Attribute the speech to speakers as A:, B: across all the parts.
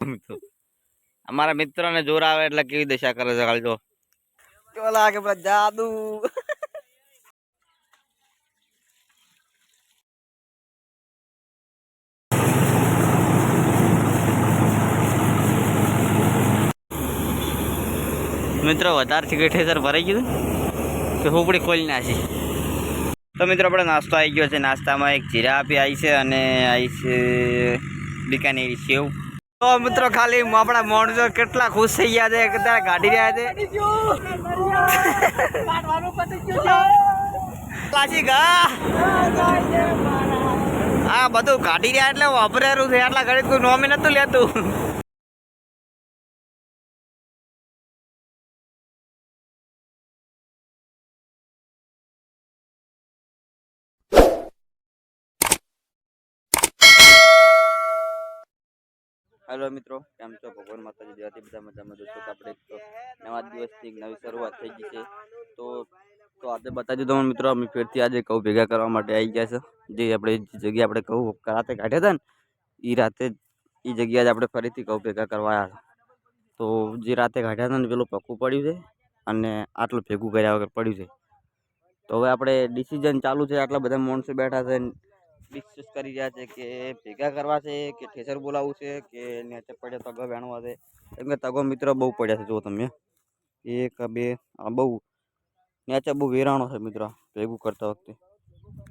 A: અમારા મિત્રોને જોર આવે એટલે કેવી દશા કરે છે
B: લાગે પેલા જાદુ?
A: મિત્રો વધારે સિગરેટ સર ભરાઈ ગયું કે હોપડી ખોલી નાખી. તો મિત્રો આપણે નાસ્તો આવી ગયો છે. નાસ્તામાં એક જીરા આપી આવી છે અને આવી છે બિકાનેરી સેવ. તો મિત્રો ખાલી આપણા માણસો કેટલા ખુશ થઈ ગયા છે કેટલા કાઢી રહ્યા છે. લાસી ગા હા, બધું કાઢી રહ્યા એટલે વાપરેલું છે, આટલા ઘડી કોઈ નોમી નતું લેતું. હેલો મિત્રો, કેમ છો? ભગવાન માતાજી દેવાથી બધા મજામાં. દોસ્તો આપણે એક નવા દિવસથી નવી શરૂઆત થઈ ગઈ છે. તો તો આજે બતાવી દઉં મિત્રો, અમે ફેરથી આજે કહું ભેગા કરવા માટે આવી ગયા છે. જે આપણે જગ્યા આપણે કહું રાતે કાઢ્યા હતા ને એ રાતે એ જગ્યા જ આપણે ફરીથી કહું ભેગા કરવા આવ્યા તો જે રાતે કાઢ્યા હતા ને, પેલું પક્કું પડ્યું છે અને આટલું ભેગું કર્યા વગર પડ્યું છે. તો હવે આપણે ડિસિઝન ચાલુ છે, આટલા બધા માણસો બેઠા છે ડિસ્કસ કરી રહ્યા છે કે ભેગા કરવા છે કે ઠેસર બોલાવવું છે કે નેચે પડ્યા તગો વેણવા છે? કેમ કે તગો મિત્રો બહુ પડ્યા છે, જો તમે. એક, બે, આ બહુ. નેચે બહુ વેરાણો છે મિત્રો, ભેગું કરતા વખતે.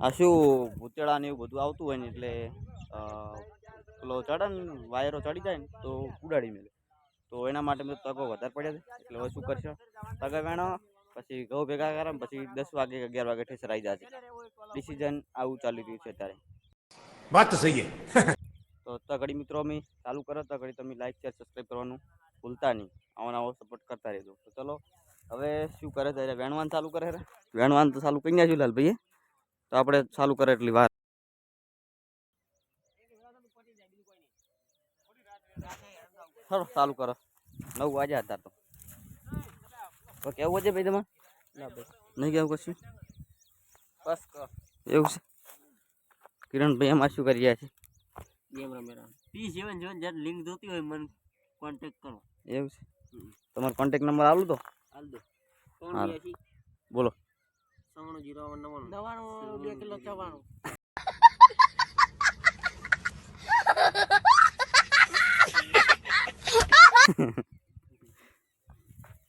A: આ શું ભૂતેડા ને એવું બધું આવતું હોય ને એટલે પેલો ચડે ને, વાયરો ચડી જાય ને, તો ઉડાડી મેળે તો એના માટે મેં તગો વધારે પડ્યા છે, એટલે હવે શું કરશે? તગા વેણો પછી ઘઉં ભેગા કરે પછી દસ વાગે અગિયાર વાગે ઠેસર આવી જશે. ડિસિઝન આવું ચાલી રહ્યું છે અત્યારે.
C: વાત તો સહી
A: તો તગડી મિત્રો અમે ચાલુ કરો તગડી તમે લાઈક શેર સબસ્ક્રાઈબ કરવાનું ભૂલતા નહીં. આવો આવો સપોર્ટ કરતા રહેજો. તો ચલો હવે શું કરે છે? વેણવાન ચાલુ કરે રે વેણવાન તો ચાલુ કઈ છું લાલભાઈએ. તો આપણે ચાલુ કરે એટલી વાર. ચાલુ કરો. નવ વાગ્યા હતા તો. તો કેવું છે ભાઈ તમારે? નહીં કેવું કશું?
B: બસ
A: એવું છે? કિરણભાઈ એમાં શું કરી રહ્યા છે?
B: ગેમ રમે પી સેવન સેવન જ્યારે લિંક જોતી હોય મને કોન્ટેક કરો.
A: એવું છે? તમારો કોન્ટેક નંબર આલું તો?
B: હાલ દો.
A: બોલો.
B: સવાણું જીરો નવ્વાણું. નવ્વાણું બે કિલો ચવાણું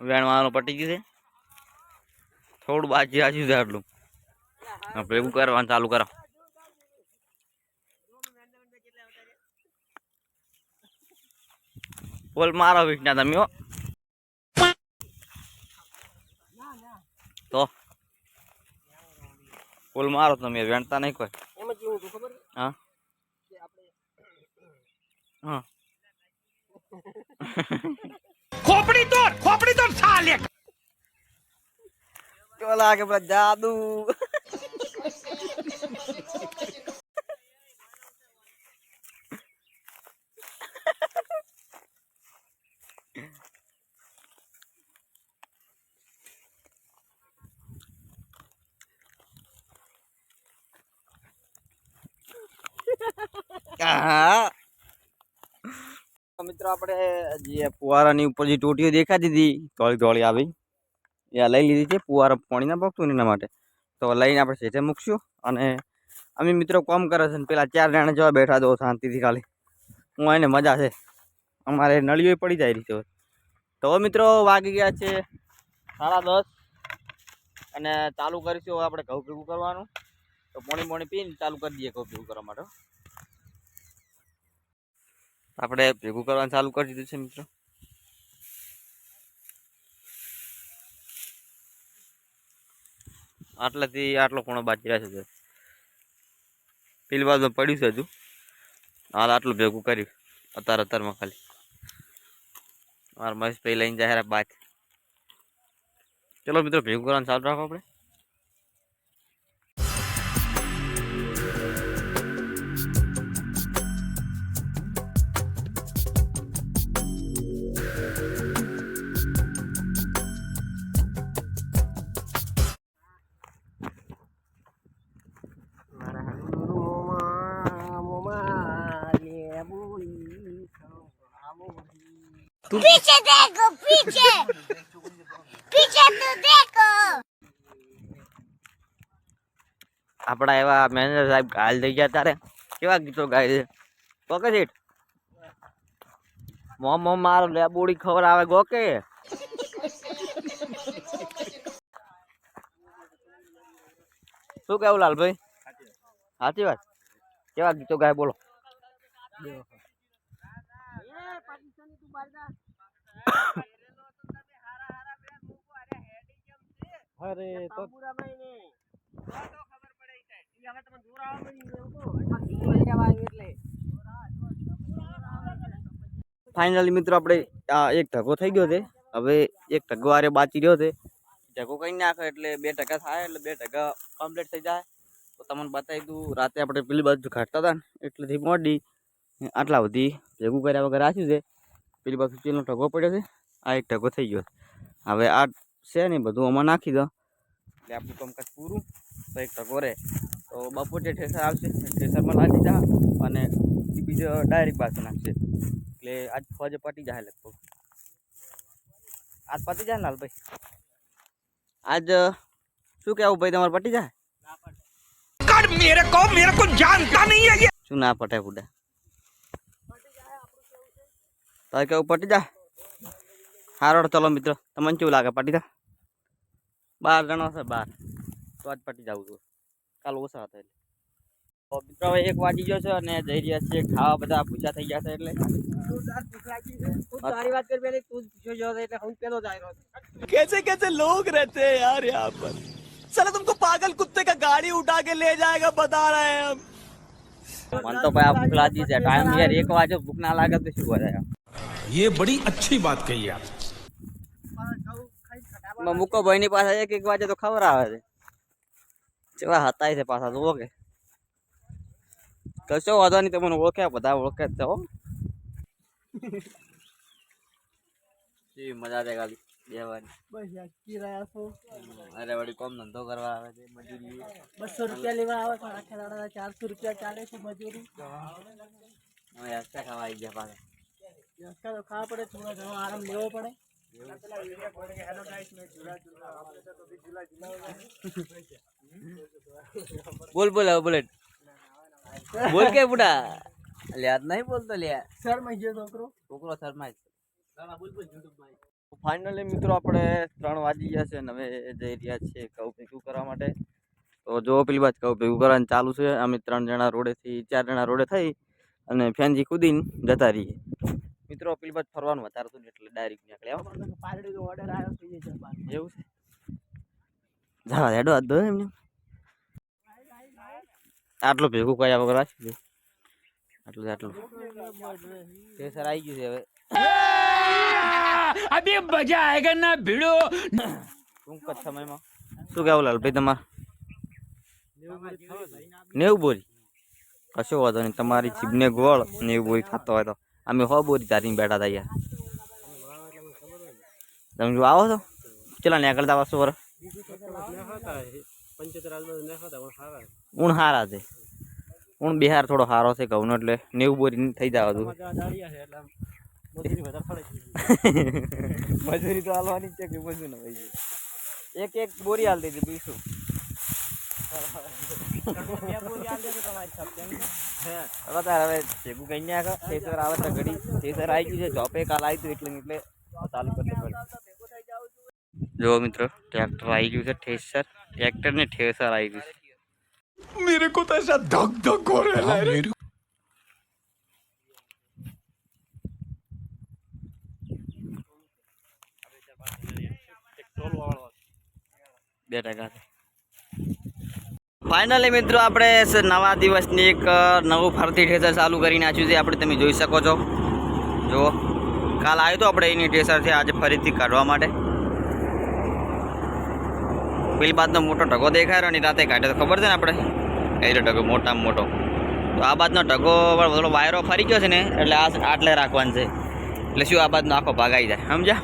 A: વેણવાનું પટી ગયું છે. થોડું બાજી આજુ છે આટલું. આપણે એવું કરવાનું ચાલુ કરો. બોલ મારો વિકના તમે હો. તો? બોલ મારો તમે વેણતા નહીં કોઈ. હા? હા.
C: ખોપડી તોડ ખોપડી તોડ સાલે
B: ટોલા કે બધા જાદુ?
A: હા મિત્રો, આપણે જે ફુવારાની ઉપર જે ટોટીઓ દેખાતી હતી ધોળી ધોળી આવી. એ લઈ લીધી છે, ફુવારા પાણી ના પગતું એના માટે. તો લઈને આપણે સેટે મૂકશું અને અમે મિત્રો કોમ કરે છે ને પેલા ચાર જણા જવા બેઠા દો શાંતિથી ખાલી. હું એને મજા છે. અમારે નળીઓ પડી જાય છે તો મિત્રો, વાગી ગયા છે સાડા દસ અને ચાલુ કરીશું આપણે ઘઉં ભેગું કરવાનું. તો પોણી પોણી પીને ચાલુ કરી દઈએ ઘઉં ભેગું કરવા માટે. આપણે ભેગું કરવાનું ચાલુ કરી દીધું છે મિત્રો. આટલાથી આટલો ખૂણો બાકી રહેશે પેલી બાજુ પડ્યું છે હજુ. હાલ આટલું ભેગું કર્યું. અત્યારે અત્યારમાં ખાલી. મારા મહેશભાઈ લઈને જાય બાદ. ચલો મિત્રો, ભેગું કરવાનું ચાલુ રાખો આપણે.
D: पीछे देखो पीछे पीछे तो देखो
A: આપણા એવા મેનેજર સાહેબ ઘાલ થઈ ગયા તારે કેવા ગીતો ગાય છે ગોકે શેઠ મોમ મોમ મારો લેબોડી ખબર આવે ગોકે શું કેવું લાલભાઈ સાચી વાત કેવા ગીતો ગાય બોલો
B: અરે તો
A: ફાઇનલી મિત્રો આપણે આ એક ઢગો થઈ ગયો છે. હવે એક ઢગો આરે બાચી રહ્યો છે. ઢગો કઈ નાખે એટલે બે ટકા થાય એટલે બે ટકા કમ્પ્લીટ થઈ જાય. તો તમને બતાવી દઉં રાતે આપણે પેલી બાજુ ઘટતા હતા ને એટલેથી મોડી આટલા સુધી ભેગું કર્યા વગર રાખ્યું છે. પેલી બાજુ ચીલનો ઢગો પડ્યો છે આ એક ઢગો થઈ ગયો હવે આ છે ને બધું આમાં નાખી દો. એટલે આપણું કામકાજ પૂરું તો એક ઢગો રહે. તો બપોર જે ઠેસર આવશે ઠેસરમાં લાદી જા અને બીજો ડાયરેક્ટ પાછું નાખશે. એટલે આજ ફોજે પટી જાય લગભગ. આજ પાટી જાય લાલભાઈ? આજ શું કહેવું ભાઈ તમારે પટી જાય? શું ના પટાય બુડા? તારે કેવું પટી જાય હારો ચલો મિત્ર તમને કેવું લાગે પટી જાય બાર જણા છે બાર તો આજ પટી જવું છું કાલ ઓછા હતા એટલે તો મિત્રો હવે એક વાગી ગયો છે અને જઈ રહ્યા છીએ ખાવા બધા પૂછા થઈ ગયા છે એટલે
B: તારી વાત કરી પેલી તું જ પૂછ્યો જો એટલે હું પેલો જ આવ્યો
E: कैसे कैसे लोग रहते हैं यार यहाँ पर साला तुमको पागल कुत्ते का गाड़ी उठा के ले जाएगा बता रहे हैं हम
A: મને તો ભાઈ આ ભૂખ લાગી છે ટાઈમ યાર એક વાગે ભૂખ ના લાગે તો શું કરે
C: ये બડી अच्छी बात कही आप
A: મૂકો ભાઈ ની પાસે એક એક વાગે તો ખબર આવે છે કેવા હતાય છે પાછા જુઓ કે કશો વાંધો નહીં તમને ઓળખ્યા બધા ઓળખે જ છે હો કેવી મજા છે ખાલી બેવાની
B: બસ યાર કી રહ્યા છો
A: અરે વળી કોમ ધંધો કરવા આવે છે મજૂરી
B: બસો રૂપિયા લેવા આવે પણ આખા દાડા ચારસો રૂપિયા ચાલે છે મજૂરી
A: હવે હસતા ખાવા આવી ગયા પાછા
B: તો ખાવા પડે થોડો ઘણો આરામ લેવો પડે.
A: બોલ બોલ હવે બોલેટ બોલ કે બુડા? લ્યા નહીં બોલતો લ્યા.
B: સર ગયો છોકરો?
A: છોકરો શરમાય ફાઇનલી મિત્રો આપણે ત્રણ વાગી ગયા છે અને હવે જઈ રહ્યા છીએ કઉ ભેગું કરવા માટે. તો જો પેલી વાત કઉ ભેગું કરવાનું ચાલુ છે અમે ત્રણ જણા રોડેથી ચાર જણા રોડે થઈ અને ફેનજી કૂદીને જતા રહીએ. મિત્રો પેલી બાજુ ફરવાનું વધારે હતું એટલે ડાયરેક્ટ
B: નીકળે આવો પાલડીનો
A: એવું છે? જા હેડો એમને. આટલો ભેગું કયા વગર રાખી આટલું આટલું. તે સર આવી ગયું છે હવે.
E: અભી મજા આયેગા ના ભીડો.
A: ટૂંક સમયમાં. શું કહેવું લાલભાઈ તમારે? નેવું બોરી. કશો વાંધો નહીં તમારી જીભને ગોળ નેવું બોરી ખાતો હોય તો. અમે હો બોરી તારીને બેઠા હતા યાર તમે જો આવો છો ચલા નીકળતા પાછું વર. ઊણ હારા છે. ઊણ બિહાર થોડો સારો છે ઘઉંનો એટલે નેવું બોરી થઈ જવા હતું મજૂરી તો હાલવાની છે કે મજૂર ને એક એક બોરી હાલ દીધી બીજું હવે તારે હવે ભેગું કઈ નાખ થેસર આવે તો ઘડી થેસર આવી ગયું છે જોપે કાલ આવી હતું એટલે ને એટલે ચાલુ કરી પડે જો મિત્રો ટ્રેક્ટર આવી ગયું છે ઠેસર ટ્રેક્ટર ને ઠેસર આવી ગયું છે
E: मेरे को तो ऐसा धक धक हो रहा है
A: બે ટકા છે ફાઇનલી મિત્રો, આપણે નવા દિવસની એક નવું ફરતી ઠેસર ચાલુ કરી નાખ્યું છે. આપણે તમે જોઈ શકો છો. જુઓ. કાલ આવ્યો તો આપણે એની ઠેસરથી આજે ફરીથી કાઢવા માટે. પેલી બાજનો મોટો ઢગો દેખાય રહ્યો ને રાતે કાઢ્યો તો ખબર છે ને આપણે? એટલે ઢગો મોટામાં મોટો. તો આ બાજનો ઢગો પેલો વાયરો ફરી ગયો છે ને, એટલે આ આટલે રાખવાનું છે. એટલે શું આ બાદનો આખો ભાગાઈ જાય, સમજ્યા?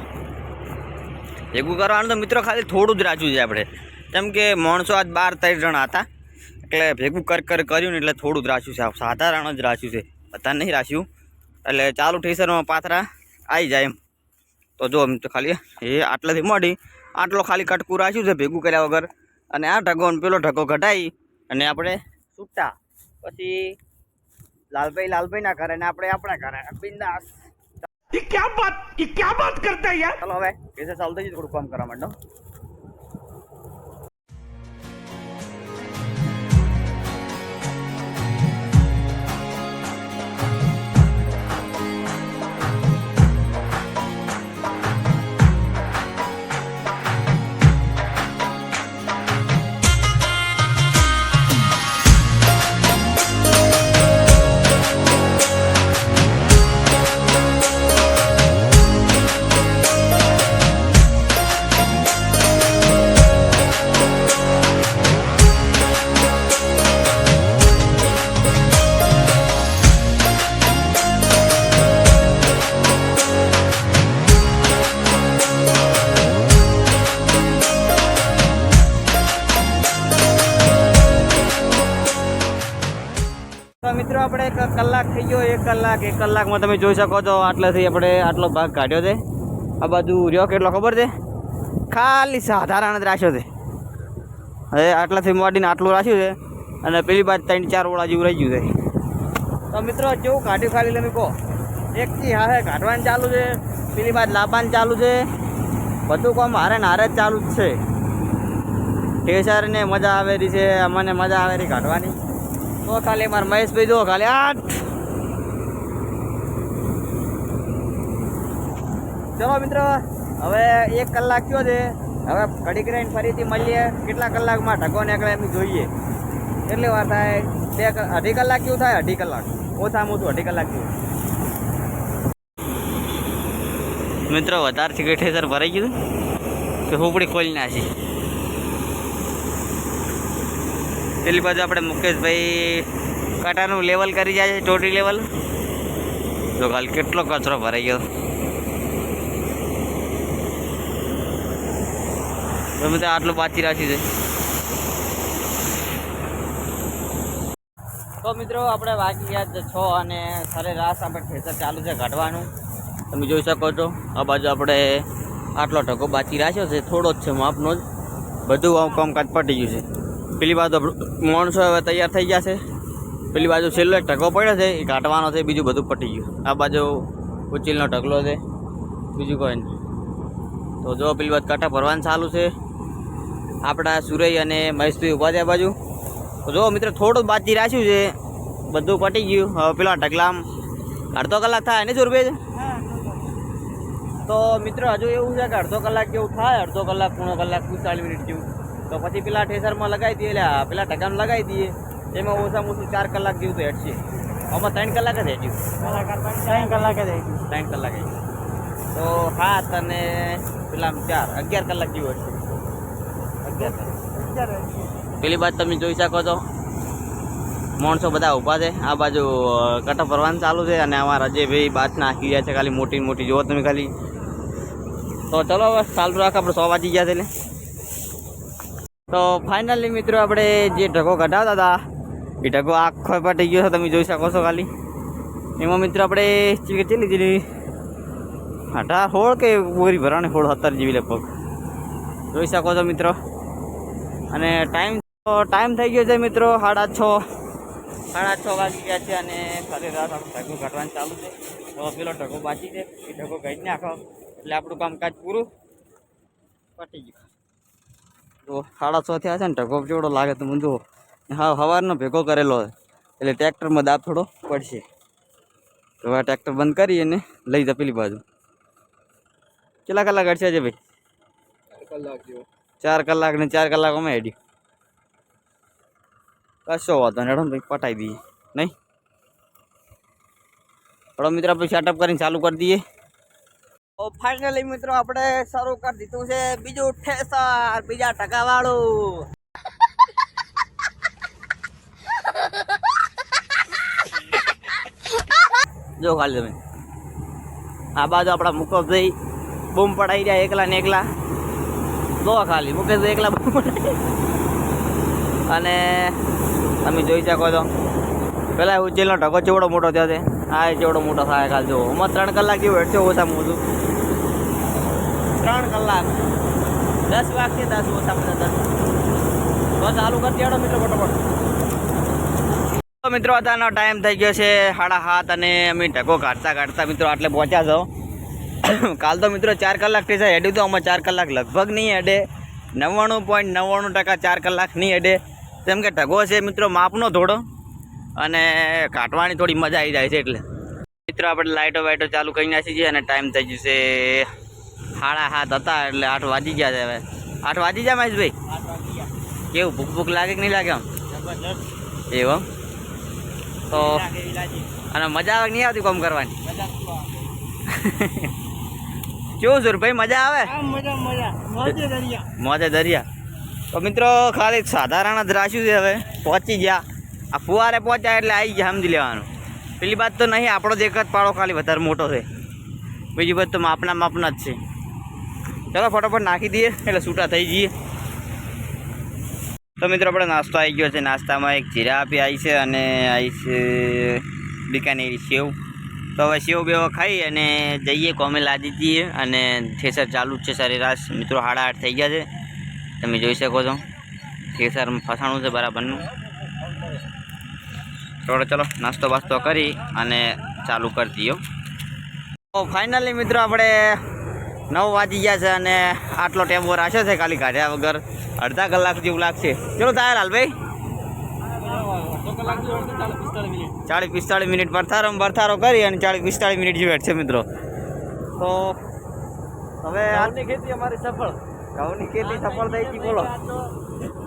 A: ભેગું કરવાનું તો મિત્રો ખાલી થોડું જ રાખ્યું છે આપણે. કેમ કે માણસો આજ બાર તેર જણા હતા એટલે ભેગું કર કર કર્યું ને એટલે થોડું જ રાખ્યું છે આ સાધારણ જ રાખ્યું છે બધા નહીં રાખ્યું એટલે ચાલુ ઠેસરમાં પાથરા આવી જાય એમ તો જો એમ તો ખાલી એ આટલાથી મળી આટલો ખાલી કટકું રાખ્યું છે ભેગું કર્યા વગર અને આ ઢગો ને પેલો ઢગો ઘટાઈ અને આપણે છૂટા પછી લાલભાઈ લાલભાઈ ના કરે ને આપણે આપણા કરે બિંદાસ
C: ये क्या बात ये क्या बात करता है यार
A: ચાલો હવે કેસે ચાલુ થઈ જાય થોડું કામ કરવા માંડો કલાક, એક કલાકમાં તમે જોઈ શકો છો આટલેથી આપણે આટલો ભાગ કાઢ્યો છે. આ બાજુ રહ્યો કેટલો ખબર છે? ખાલી સાધારણ જ રાખ્યો છે. હવે આટલાથી મોડીને આટલું રાખ્યું છે અને પેલી બાજુ ત્રણ ચાર ઓળા જેવું રહી ગયું છે. તો મિત્રો જેવું કાઢ્યું ખાલી તમે કહો? એકથી હારે કાઢવાનું ચાલુ છે, પેલી બાજુ લાવવાનું ચાલુ છે. બધું કામ હારે ને હારે જ ચાલુ જ છે. ટેસરને મજા આવેલી છે, અમને મજા આવેલી કાઢવાની. તો ખાલી મારા મહેશભાઈ જો ખાલી આઠ ચલો મિત્રો, હવે એક કલાક થયો છે. હવે ઘડીક રહીને ફરીથી મળીએ. કેટલા કલાકમાં ઢગો નીકળે એમ જોઈએ. કેટલી વાર થાય? બે અઢી કલાક કેવું થાય? અઢી કલાક. ઓછામાં ઓછું અઢી કલાક કેવું મિત્રો વધારે સિગરેટ સર ભરાઈ ગયું તો હુંપડી ખોલી નાખી. પેલી બાજુ આપણે મુકેશભાઈ કાંટાનું લેવલ કરી જાય છે ટોટી લેવલ જો કાલ કેટલો કચરો ભરાઈ ગયો. તો મિત્રો આટલું બાચી રાખ્યું છે તો મિત્રો, આપણે વાગી ગયા છે અને સરેરાશ આપણે ઠેસર ચાલુ છે ઘટવાનું તમે જોઈ શકો છો, આ બાજુ આપણે આટલો ટકો બાકી રાખ્યો છે, થોડો જ છે માપનો જ. બધું આમ કામકાજ પટી ગયું છે. પેલી બાજુ માણસો હવે તૈયાર થઈ ગયા છે. પેલી બાજુ છેલ્લો એક ટકો પડ્યો છે, એ કાઢવાનો છે, બીજું બધું પટી ગયું. આ બાજુ ઉચીલનો ઢગલો છે, બીજું કોઈ નહીં. તો જો પેલી બાજુ કાંટા ભરવાનું ચાલુ છે આપણા સુરઈ અને મહેશભાઈ ઊભા છે બાજુ. જો મિત્રો થોડું બાજી રાખ્યું છે. બધું પટી ગયું. હવે પેલા ઢગલામ અડધો કલાક થાય ને જોરબે તો મિત્રો હજુ એવું છે કે અડધો કલાક જેવું થાય અડધો કલાક પૂણો કલાક પિસ્તાળીસ મિનિટ જેવું. તો પછી પેલા ઠેસરમાં લગાવી દઈએ એટલે પેલા ઢગામ લગાવી દઈએ. એમાં ઓછામાં ઓછું ચાર કલાક જેવું તો હેઠશે. આમાં ત્રણ કલાક જ હેઠ્યું.
B: ત્રણ કલાક જ હેઠ્યું.
A: ત્રણ કલાક હેઠ્યું. તો સાત અને પેલા ચાર અગિયાર કલાક જેવું કલાક પેલી બાજુ તમે જોઈ શકો છો. માણસો બધા ઊભા છે. આ બાજુ અ, કટા ભરવાનું ચાલુ છે અને અમારા અજયભાઈ બાદ નાખી ગયા છે ખાલી મોટી મોટી. જુઓ તમે ખાલી. તો ચલો હવે ચાલુ રાખ આપણે સો વાગી ગયા છે એટલે તો ફાઇનલી મિત્રો આપણે જે ઢગો કઢાવતા હતા એ ઢગો આખો પટી ગયો છે તમે જોઈ શકો છો ખાલી. એમાં મિત્રો આપણે ચીલી ચીલી? અઢાર હોળ કે પૂરી ભરાણી હોળ સત્તર જેવી લગભગ. જોઈ શકો છો મિત્રો. અને ટાઈમ ટાઈમ થઈ ગયો છે મિત્રો, સાડા છ. સાડા છ વાગી ગયા છે અને ફરી રાત ઢગો ઘટવાનું ચાલુ છે. તો પેલો ઢગો બાકી છે. એ ઢગો ઘટી નાખો એટલે આપણું કામકાજ પૂરું પટી ગયું. તો સાડા છ થયા છે ને, ઢગો જોડો લાગે તો મને જુઓ. હા સવારનો ભેગો કરેલો એટલે ટ્રેક્ટરમાં દાબ થોડો પડશે. તો હવે ટ્રેક્ટર બંધ કરી અને લઈ જા પેલી બાજુ. કેટલા કલાક અડશે છે ભાઈ?
B: કલાક જેવો.
A: ચાર કલાક ને ચાર કલાક અમે હેડ્યું કશો વાંધો નહીં હેડો ને ભાઈ પટાઈ દઈએ નહીં થોડો મિત્રો આપણે સેટઅપ કરીને ચાલુ કરી દઈએ તો ફાઇનલી મિત્રો આપણે શરૂ કરી દીધું છે બીજું ઠેસર બીજા ટકા વાળું જો ખાલી તમે. આ બાજુ આપણા મુકબભાઈ બૂમ પડાઈ રહ્યા એકલા ને એકલા. જો ખાલી, મુકેશ એકલા અને તમે જોઈ શકો છો. પેલા ઉજ્જૈનનો ઢગો ચેવડો મોટો થયો છે. આ ચેવડો મોટો થાય કાલ જો હમણાં ત્રણ કલાક જેવું હેઠશે ઓછામાં ઓછું. ત્રણ કલાક. દસ વાગથી દસ, ઓછામાં ઓછા દસ. તો ચાલુ કરી દેડો મિત્રો ફટોફટ. મિત્રો, અત્યારનો ટાઈમ થઈ ગયો છે સાડા સાત અને અમે ઢગો કાઢતા કાઢતા મિત્રો આટલે પહોંચ્યા છો. કાલ તો મિત્રો ચાર કલાક થઈ જાય હેડ્યું તો આમાં ચાર કલાક લગભગ નહીં હેડે. નવ્વાણું પોઈન્ટ નવ્વાણું ટકા ચાર કલાક નહીં હેડે. જેમ કે ઢગો છે મિત્રો માપનો થોડો. અને કાઢવાની થોડી મજા આવી જાય છે એટલે. મિત્રો આપણે લાઇટો વાઇટો ચાલુ કરી નાખી છીએ અને ટાઈમ થઈ જશે છે સાડા સાત હતા એટલે આઠ વાગી ગયા છે હવે. આઠ વાગી જાય મહેશભાઈ? કેવું ભૂખ ભૂખ લાગે કે નહીં લાગે આમ? એવું તો અને મજા આવે નહીં આવતી કોમ કરવાની? કેવું છે ભાઈ મજા આવે?
B: મજા મજા. મોજે દરિયા.
A: મોજે દરિયા. તો મિત્રો ખાલી સાધારણ જ રાખ્યું છે હવે. પહોંચી ગયા. આ ફુવારે પહોંચ્યા એટલે આવી ગયા સમજી લેવાનું. પેલી વાત તો નહીં આપણો જ એક જ પાડો ખાલી વધારે મોટો છે. બીજી વાત તો માપના માપના જ છે. ચલો ફટાફટ નાખી દઈએ એટલે છૂટા થઈ જઈએ. તો મિત્રો આપણે નાસ્તો આવી ગયો છે. નાસ્તામાં એક જીરા આપી આવી છે અને આવી છે બિકાનેરી સેવ. તો હવે સેવ બેવો ખાઈ અને જઈએ કોમે લાદી દઈએ અને થેસર ચાલુ જ છે સરેરાશ મિત્રો સાડા આઠ થઈ ગયા છે. તમે જોઈ શકો છો. થેસર ફસાણું છે બરાબરનું. થોડો ચલો, નાસ્તો બાસ્તો કરી અને ચાલુ કરી દઈએ. ફાઇનલી મિત્રો આપણે નવ વાગી ગયા છે અને આટલો ટેમ્પો રાખ્યો છે ખાલી કાઢ્યા વગર. અડધા કલાક જેવું લાગશે. ચલો તાર લાલભાઈ ચાલીસ પિસ્તાળીસ મિનિટ ભરથારો ભરથારો કરી અને ચાલીસ પિસ્તાળીસ મિનિટ જેવી છે મિત્રો. તો હવે
B: આજની ખેતી અમારી સફળ.
A: ઘઉંની ખેતી સફળ થઈ ગઈ બોલો.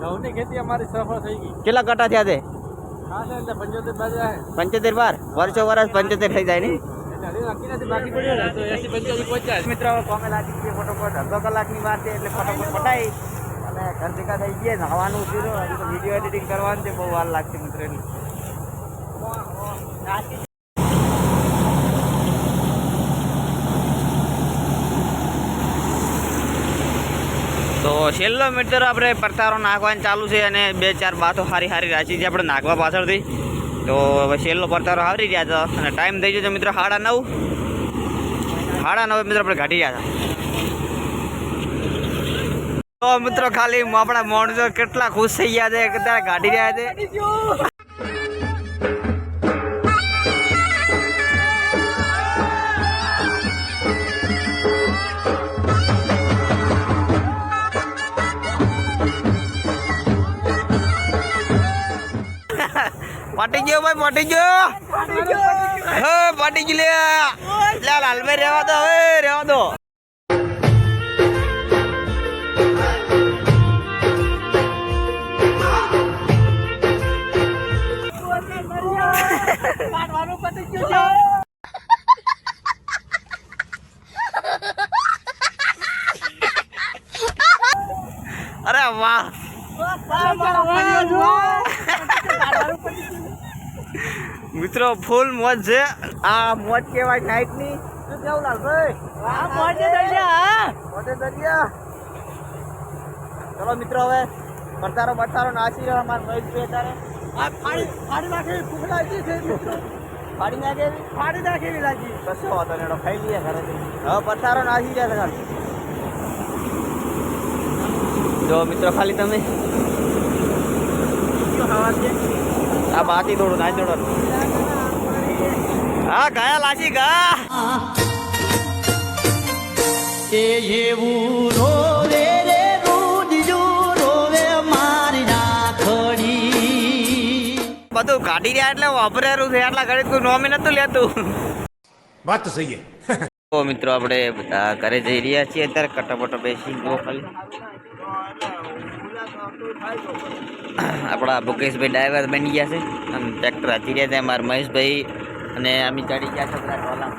B: ઘઉંની ખેતી અમારી સફળ થઈ ગઈ.
A: કેટલા કટા થયા
B: એટલે પંચોતેર
A: બાર? વર્ષો વર્ષ પંચોતેર થઈ જાય
B: ને? તો
A: મિત્રો કોમે લાગી ગઈ અડધો કલાકની વાર છે એટલે ફટોફટ પટાઈ અને ભેગા થઈ ગયા નાવાનું છે હજી તો વીડિયો એડિટિંગ કરવાનું છે, બહુ વાર લાગશે મિત્રો તો છેલ્લો મીટર આપણે પરતારો નાખવાનું ચાલુ છે અને બે ચાર બાતો સારી હારી રાખી છે આપણે નાખવા પાછળથી. તો હવે છેલ્લો પરતારો આવરી રહ્યા હતા અને ટાઈમ થઈ ગયો છે મિત્રો, સાડા નવ. સાડા નવે મિત્રો આપણે ઘાટી રહ્યા હતા તો મિત્રો ખાલી આપણા માણસો કેટલા ખુશ થઈ ગયા છે કે કાઢી રહ્યા છે. પાટી ગયો ભાઈ, પાટી ગયો. હે, પાટી ગયો લે લાલભાઈ રહેવા દો હવે રહેવા દો. અરે વાહ. મિત્રો ફૂલ મોજ છે. આ મોજ કેવાય નાઈટની શું કેવું દરિયા ચલો મિત્રો હવે બરતારો બરતારો નાસી રહ્યો અમારા મહેશ ભાઈ અત્યારે. ફાડી ફાડી નાખે ભૂખ લાગી ફાડી ફાડી નાખે લાગી. કશો વાંધો નહીં ખાઈ લઈએ ઘરે હવે જાય ખાલી. જો મિત્રો, ખાલી તમે. આ બાકી થોડું, નાઈ દોડો હા, ગયા લાસી ગા. હતું કાઢી રહ્યા એટલે વાપરેલું છે. આટલા ઘડી કોઈ નોમી નતું લેતું.
C: વાત
A: તો સહી મિત્રો આપણે બધા ઘરે જઈ રહ્યા છીએ. અત્યારે કટોપટો બેસી ગયો ખાલી. આપણા ભુકેશભાઈ ડ્રાઈવર બની ગયા છે. અને ટ્રેક્ટર હતી રહ્યા ત્યાં મારા મહેશભાઈ અને અમે ચાડી ગયા છે બધા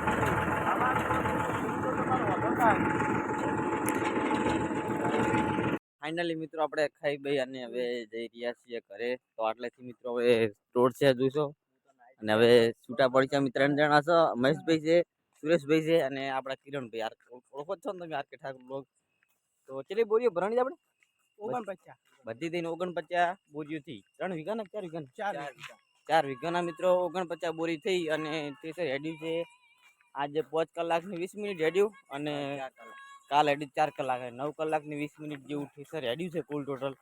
A: ફાઇનલી મિત્રો આપણે ખાઈ ભાઈ અને હવે જઈ રહ્યા છીએ ઘરે. તો આટલેથી મિત્રો હવે રોડ છે જોઈશો અને હવે છૂટા પડી છે અમે ત્રણ જણા છો મહેશભાઈ છે સુરેશભાઈ છે અને આપણા કિરણભાઈ. યાર ઓળખો છો ને તમે આર કે ઠાકોર બ્લોગ? તો ચેલી બોલીએ ભરણી આપણે?
B: ઓગણપચાસ.
A: બધી થઈને ઓગણપચાસ બોરીઓ થઈ. ત્રણ વીઘા ને ચાર વીઘા
B: ચાર
A: ચાર વીઘાના મિત્રો ઓગણપચાસ બોરી થઈ અને તે છે હેડ્યું છે. આજે પાંચ કલાકની વીસ મિનિટ હેડ્યું અને કાલ હેડ્યું ચાર કલાક નવ કલાકની વીસ મિનિટ જેવું ઠેસર હેડ્યું છે કુલ ટોટલ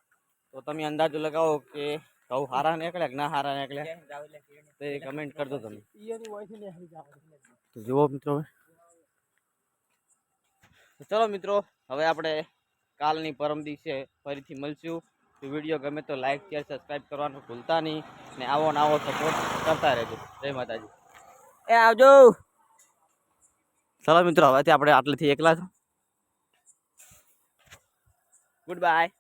A: તો તમે અંદાજો લગાવો કે ઘઉં હારા નીકળ્યા કે ના હારા નીકળ્યા? તો એ કમેન્ટ કરજો તમે. તો જુઓ મિત્રો ચલો મિત્રો હવે આપણે કાલની પરમ દિવસે ફરીથી મળશું. તો વીડિયો ગમે તો લાઈક શેર સબસ્ક્રાઈબ કરવાનું ભૂલતા નહીં. ને આવો ને આવો સપોર્ટ કરતા રહેજો. જય માતાજી. એ આવજો. ચલો મિત્રો હવેથી આપણે આટલેથી એકલા છો Goodbye.